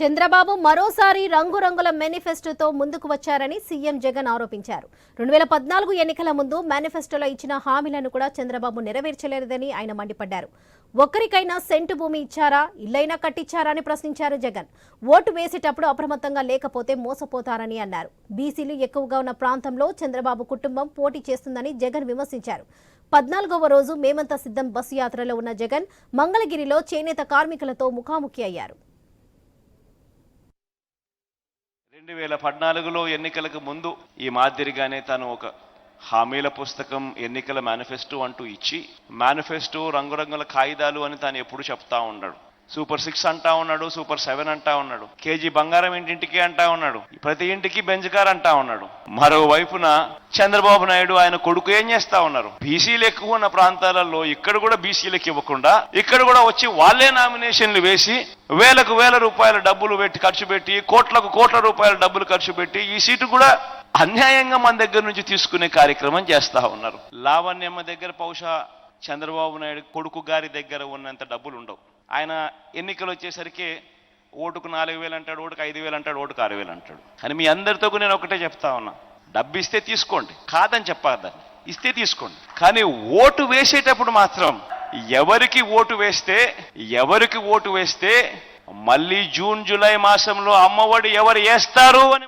చంద్రబాబు మరోసారి రంగురంగుల మేనిఫెస్టోతో ముందుకు వచ్చారని సీఎం జగన్ ఆరోపించారు. రెండు వేల పద్నాలుగు ఎన్నికల ముందు మేనిఫెస్టోలో ఇచ్చిన హామీలను కూడా చంద్రబాబు నెరవేర్చలేదని ఆయన మండిపడ్డారు. ఒక్కరికైనా సెంటు భూమి ఇచ్చారా ఇల్లైనా కట్టించారా అని ప్రశ్నించారు జగన్. ఓటు వేసేటప్పుడు అప్రమత్తంగా లేకపోతే మోసపోతారని అన్నారు. బీసీలు ఎక్కువగా ఉన్న ప్రాంతంలో చంద్రబాబు కుటుంబం పోటీ చేస్తుందని జగన్ విమర్శించారు. పద్నాలుగవ రోజు మేమంతా సిద్ధం బస్సు యాత్రలో ఉన్న జగన్ మంగళగిరిలో చేనేత కార్మికులతో ముఖాముఖి అయ్యారు. రెండు వేల పద్నాలుగులో ఎన్నికలకు ముందు ఈ మాదిరిగానే తను ఒక హామీల పుస్తకం ఎన్నికల మేనిఫెస్టో అంటూ ఇచ్చి మేనిఫెస్టో రంగురంగుల కాగితాలు అని తాను ఎప్పుడు చెప్తా ఉన్నాడు. సూపర్ సిక్స్ అంటా ఉన్నాడు సూపర్ సెవెన్ అంటా ఉన్నాడు కేజీ బంగారం ఇంటింటికి అంటా ఉన్నాడు ప్రతి ఇంటికి బెంజ్ కార్ అంటా ఉన్నాడు. మరోవైపున చంద్రబాబు నాయుడు ఆయన కొడుకు ఏం చేస్తా ఉన్నారు? బీసీలు ఎక్కువ ఉన్న ప్రాంతాలలో ఇక్కడ కూడా బీసీలకు ఇవ్వకుండా ఇక్కడ కూడా వచ్చి వాళ్ళే నామినేషన్లు వేసి వేలకు వేల రూపాయల డబ్బులు పెట్టి ఖర్చు పెట్టి కోట్లకు కోట్ల రూపాయల డబ్బులు ఖర్చు పెట్టి ఈ సీటు కూడా అన్యాయంగా మన దగ్గర నుంచి తీసుకునే కార్యక్రమం చేస్తా ఉన్నారు. లావణ్యమ్మ దగ్గర బహుశా చంద్రబాబు నాయుడు కొడుకు గారి దగ్గర ఉన్నంత డబ్బులు ఉండవు. ఆయన ఎన్నికలు వచ్చేసరికి ఓటుకు నాలుగు వేలు అంటాడు ఓటుకు ఐదు వేలు అంటాడు ఓటుకు ఆరు వేలు అంటాడు. అని మీ అందరితో కూడా నేను ఒకటే చెప్తా ఉన్నా. డబ్బు ఇస్తే తీసుకోండి కాదని చెప్పాలి ఇస్తే తీసుకోండి. కానీ ఓటు వేసేటప్పుడు మాత్రం ఎవరికి ఓటు వేస్తే ఎవరికి ఓటు వేస్తే మళ్ళీ జూన్ జూలై మాసంలో అమ్మఒడి ఎవరు వేస్తారు అని